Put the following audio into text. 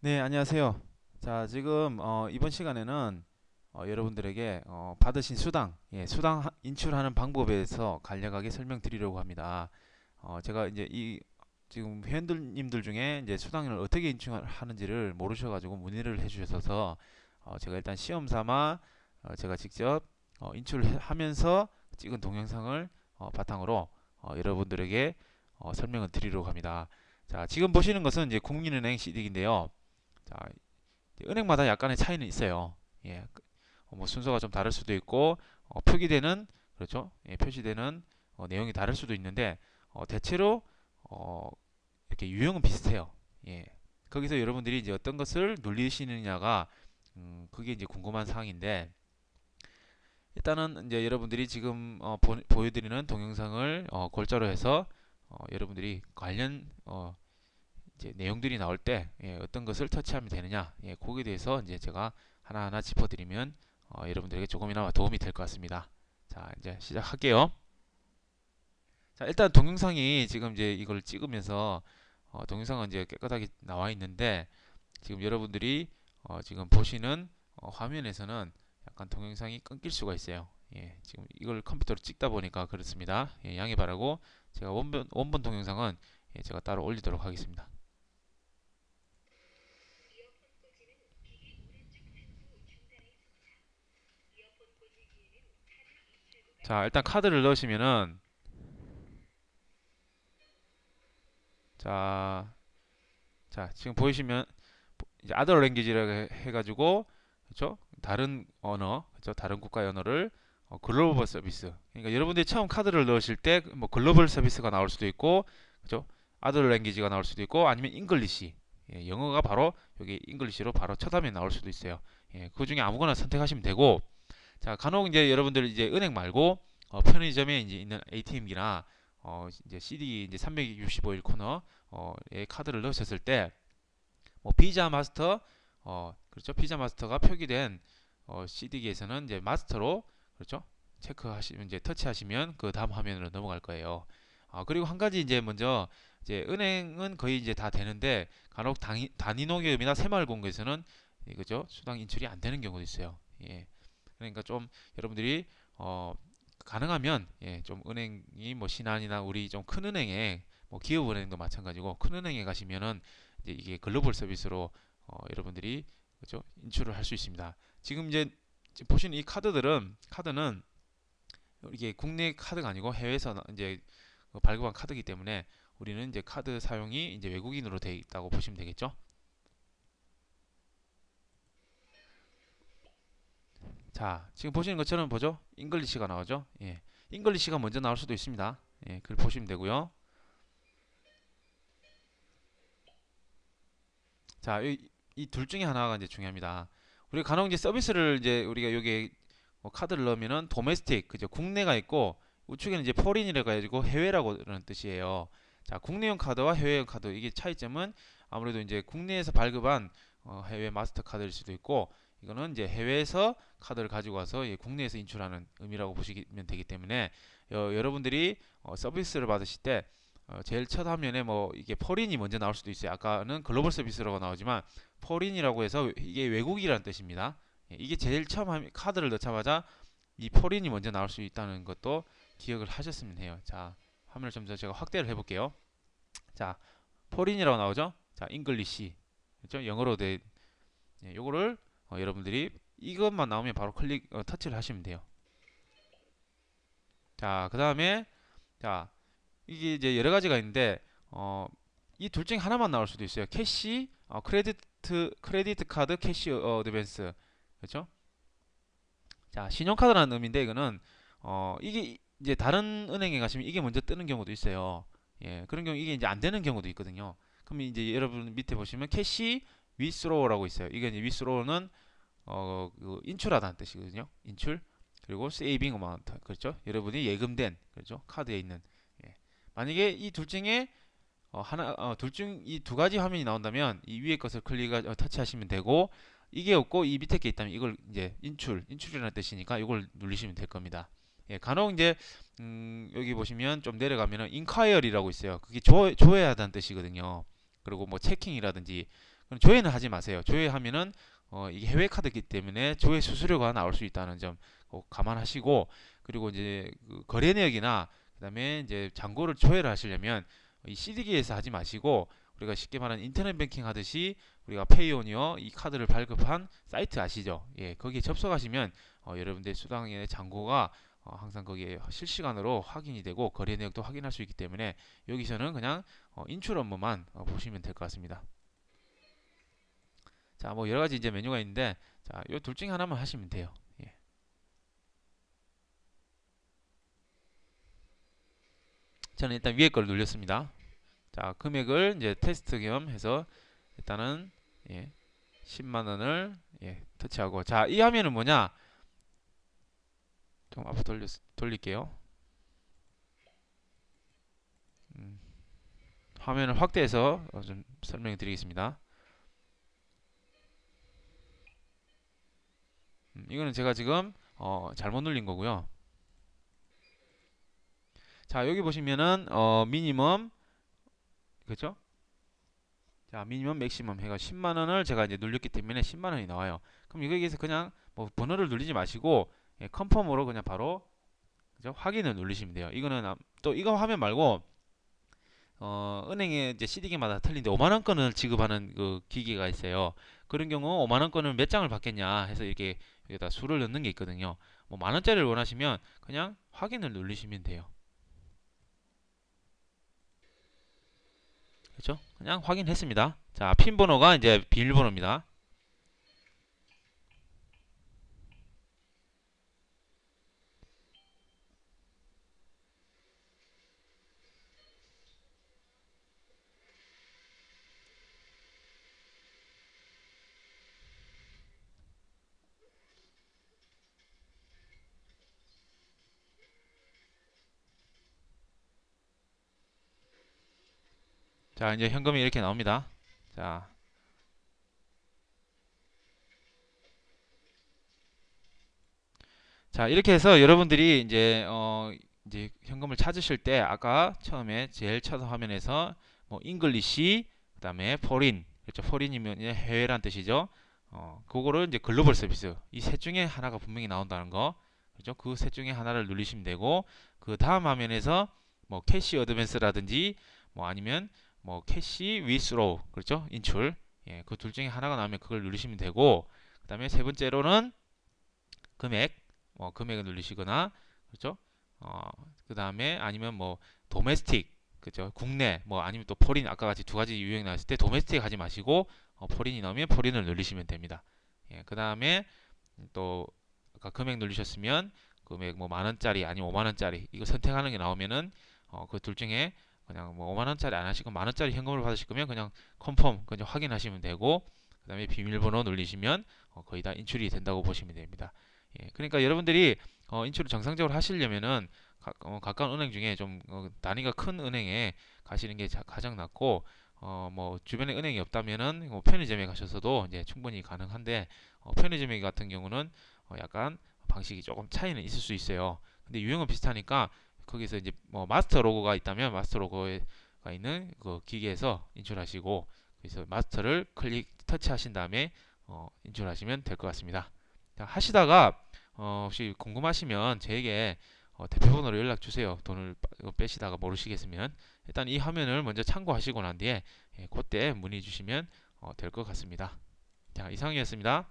네, 안녕하세요. 자, 지금 어, 이번 시간에는 어, 여러분들에게 어, 받으신 수당, 예, 수당 하- 인출하는 방법에 대해서 간략하게 설명드리려고 합니다. 어, 제가 이제 이 지금 회원님들 중에 이제 수당을 어떻게 인출하는지를 모르셔가지고 문의를 해주셔서 어, 제가 일단 시험 삼아 어, 제가 직접 어, 인출하면서 찍은 동영상을 어, 바탕으로 어, 여러분들에게 어, 설명을 드리려고 합니다. 자, 지금 보시는 것은 이제 국민은행 CD인데요. 자, 은행마다 약간의 차이는 있어요. 예, 그, 어, 뭐 순서가 좀 다를 수도 있고 어, 표기되는 그렇죠? 예, 표시되는 어, 내용이 다를 수도 있는데 어, 대체로 어, 이렇게 유형은 비슷해요. 예, 거기서 여러분들이 이제 어떤 것을 눌리시느냐가 음, 그게 이제 궁금한 사항인데 일단은 이제 여러분들이 지금 어, 보, 보여드리는 동영상을 어, 골자로 해서 어, 여러분들이 관련 어, 이제 내용들이 나올 때 예, 어떤 것을 터치하면 되느냐 예, 거기에 대해서 이제 제가 하나하나 짚어드리면 어, 여러분들에게 조금이나마 도움이 될 것 같습니다. 자 이제 시작할게요. 자 일단 동영상이 지금 이제 이걸 찍으면서 어, 동영상은 이제 깨끗하게 나와 있는데 지금 여러분들이 어, 지금 보시는 어, 화면에서는 약간 동영상이 끊길 수가 있어요. 예, 지금 이걸 컴퓨터로 찍다 보니까 그렇습니다. 예, 양해 바라고 제가 원본, 원본 동영상은 예, 제가 따로 올리도록 하겠습니다. 자, 일단 카드를 넣으시면은 자, 자, 지금 보이시면 이제 other language라고 해- 해가지고 그렇죠? 다른 언어, 그렇죠? 다른 국가의 언어를 어, 글로벌 서비스. 그러니까 여러분들이 처음 카드를 넣으실 때 뭐 글로벌 서비스가 나올 수도 있고, 그렇죠? other language가 나올 수도 있고, 아니면 잉글리시. 예, 영어가 바로 여기 잉글리시로 바로 쳐다면 나올 수도 있어요. 예, 그 중에 아무거나 선택하시면 되고, 자, 간혹 이제 여러분들 이제 은행 말고 어, 편의점에 이제 있는 ATM기나 어, 이제 CD 이제 365일 코너에 카드를 넣으셨을 때 뭐 비자 마스터 어, 그렇죠? 비자 마스터가 표기된 어, CD기에서는 이제 마스터로 그렇죠? 체크하시면 이제 터치하시면 그 다음 화면으로 넘어갈 거예요. 아, 그리고 한 가지 이제 먼저 이제 은행은 거의 이제 다 되는데 간혹 단위, 단위농협이나 새마을금고에서는 이거죠 수당 인출이 안 되는 경우도 있어요. 예. 그러니까 좀 여러분들이 어 가능하면 예, 좀 은행이 뭐 신한이나 우리 좀 큰 은행에 뭐 기업은행도 마찬가지고 큰 은행에 가시면은 이제 이게 글로벌 서비스로 어 여러분들이 그죠 인출을 할 수 있습니다. 지금 이제 보시는 이 카드들은 카드는 이게 국내 카드가 아니고 해외에서 나- 이제 그 발급한 카드이기 때문에 우리는 이제 카드 사용이 이제 외국인으로 되어 있다고 보시면 되겠죠. 자, 지금 보시는 것처럼 보죠? 잉글리시가 나오죠? 예. 잉글리시가 먼저 나올 수도 있습니다. 예, 그걸 보시면 되고요. 자, 이둘 중에 하나가 이제 중요합니다. 우리가 간혹 이제 서비스를 이제 우리가 여기 뭐 카드를 넣으면은 도메스틱, 그죠? 국내가 있고 우측에는 이제 포린이라고 해가지고 해외라고 는 뜻이에요. 자, 국내용 카드와 해외용 카드 이게 차이점은 아무래도 이제 국내에서 발급한 어, 해외 마스터 카드일 수도 있고 이거는 이제 해외에서 카드를 가지고 와서 예, 국내에서 인출하는 의미라고 보시면 되기 때문에 어, 여러분들이 어, 서비스를 받으실 때 어, 제일 첫 화면에 뭐 이게 포린이 먼저 나올 수도 있어요. 아까는 글로벌 서비스라고 나오지만 포린이라고 해서 이게 외국이라는 뜻입니다. 예, 이게 제일 처음 카드를 넣자마자 이 포린이 먼저 나올 수 있다는 것도 기억을 하셨으면 해요. 자, 화면을 좀 더 제가 확대를 해볼게요. 자, 포린이라고 나오죠? 자, 잉글리시. 그렇죠? 영어로 된 예, 요거를 어, 여러분들이 이것만 나오면 바로 클릭 어, 터치를 하시면 돼요. 자, 그 다음에 자, 이게 이제 여러 가지가 있는데 어, 이 둘 중에 하나만 나올 수도 있어요. 캐시, 어, 크레디트 크레디트 카드, 캐시 어드밴스. 그렇죠? 자, 신용카드라는 의미인데 이거는 어, 이게 이제 다른 은행에 가시면 이게 먼저 뜨는 경우도 있어요. 예, 그런 경우 이게 이제 안 되는 경우도 있거든요. 그럼 이제 여러분 밑에 보시면 캐시 위스로우라고 있어요. 이게 이제 위스로우는 어, 그 인출하다는 뜻이거든요. 인출. 그리고 세이빙 어마운트. 그렇죠? 여러분이 예금된 그렇죠? 카드에 있는 예. 만약에 이 둘 중에 어, 하나 어, 둘중 이 두 가지 화면이 나온다면 이 위에 것을 클릭 어, 터치하시면 되고 이게 없고 이 밑에 게 있다면 이걸 이제 인출 인출이라는 뜻이니까 이걸 누르시면 될 겁니다. 예, 간혹 이제 음, 여기 보시면 좀 내려가면은 인콰이어리라고 있어요. 그게 조, 조회하다는 뜻이거든요. 그리고 뭐 체킹이라든지 그럼 조회는 하지 마세요. 조회하면은 어, 이게 해외 카드이기 때문에 조회 수수료가 나올 수 있다는 점 꼭 감안하시고 그리고 이제 그 거래 내역이나 그다음에 이제 잔고를 조회를 하시려면 이 CD기에서 하지 마시고 우리가 쉽게 말하는 인터넷 뱅킹 하듯이 우리가 페이온이요 이 카드를 발급한 사이트 아시죠? 예, 거기에 접속하시면 어, 여러분들 수당의 잔고가 어, 항상 거기에 실시간으로 확인이 되고 거래 내역도 확인할 수 있기 때문에 여기서는 그냥 어, 인출 업무만 어, 보시면 될 것 같습니다. 자, 뭐 여러 가지 이제 메뉴가 있는데 자, 요 둘 중에 하나만 하시면 돼요. 예. 저는 일단 위에 걸 눌렸습니다. 자, 금액을 이제 테스트 겸 해서 일단은 예, 10만 원을 예, 터치하고 자, 이 화면은 뭐냐? 좀 앞으로 돌려, 돌릴게요. 음, 화면을 확대해서 어, 좀 설명해 드리겠습니다. 음, 이거는 제가 지금 어, 잘못 눌린 거고요. 자, 여기 보시면은 어, 미니멈 그죠? 자, 미니멈 맥시멈 해가 10만 원을 제가 이제 눌렸기 때문에 10만 원이 나와요. 그럼 여기에서 그냥 뭐 번호를 누르지 마시고 예, 컨펌으로 그냥 바로 그죠? 확인을 누르시면 돼요. 이거는 또 이거 화면 말고 어, 은행에 이제 CD기마다 틀린데 5만 원권을 지급하는 그 기기가 있어요. 그런 경우 5만 원권을 몇 장을 받겠냐 해서 이렇게 여기다 수를 넣는 게 있거든요. 뭐 만 원짜리를 원하시면 그냥 확인을 누르시면 돼요. 그렇죠? 그냥 확인했습니다. 자, 핀 번호가 이제 비밀번호입니다. 자, 이제 현금이 이렇게 나옵니다. 자, 자, 이렇게 해서 여러분들이 이제 어 이제 현금을 찾으실 때 아까 처음에 제일 첫 화면에서 뭐 잉글리시 그다음에 포린 그렇죠. 포린이면 해외란 뜻이죠. 어, 그거를 이제 글로벌 서비스 이 셋 중에 하나가 분명히 나온다는 거 그죠? 그 셋 중에 하나를 누르시면 되고 그 다음 화면에서 뭐 캐시 어드밴스라든지 뭐 아니면 뭐 캐시 위스로우 그렇죠? 인출 예, 그 둘 중에 하나가 나오면 그걸 누르시면 되고 그 다음에 세 번째로는 금액 뭐 금액을 누르시거나 그렇죠? 어, 그 다음에 아니면 뭐 도메스틱 그죠? 국내 뭐 아니면 또 포린 아까 같이 두 가지 유형이 나왔을 때 도메스틱 하지 마시고 어, 포린이 나오면 포린을 누르시면 됩니다. 예, 그 다음에 또 아까 금액 누르셨으면 금액 뭐 만 원짜리 아니면 5만 원짜리 이거 선택하는 게 나오면은 어, 그 둘 중에 그냥 뭐 5만 원짜리 안 하시고 만 원짜리 현금으로 받으실 거면 그냥 컨펌 그냥 확인하시면 되고 그 다음에 비밀번호 눌리시면 어, 거의 다 인출이 된다고 보시면 됩니다. 예, 그러니까 여러분들이 어, 인출을 정상적으로 하시려면은 가, 어, 가까운 은행 중에 좀 어, 단위가 큰 은행에 가시는 게 자, 가장 낫고 어, 뭐 주변에 은행이 없다면은 뭐 편의점에 가셔서도 이제 충분히 가능한데 어, 편의점 같은 경우는 어, 약간 방식이 조금 차이는 있을 수 있어요. 근데 유형은 비슷하니까 거기서 이제 뭐 마스터 로고가 있다면 마스터 로고가 있는 그 기계에서 인출하시고 그래서 마스터를 클릭 터치하신 다음에 어, 인출하시면 될 것 같습니다. 자, 하시다가 어, 혹시 궁금하시면 저에게 어, 대표번호로 연락 주세요. 돈을 빼시다가 모르시겠으면 일단 이 화면을 먼저 참고하시고 난 뒤에 예, 그때 문의 주시면 어, 될것 같습니다. 자, 이상이었습니다.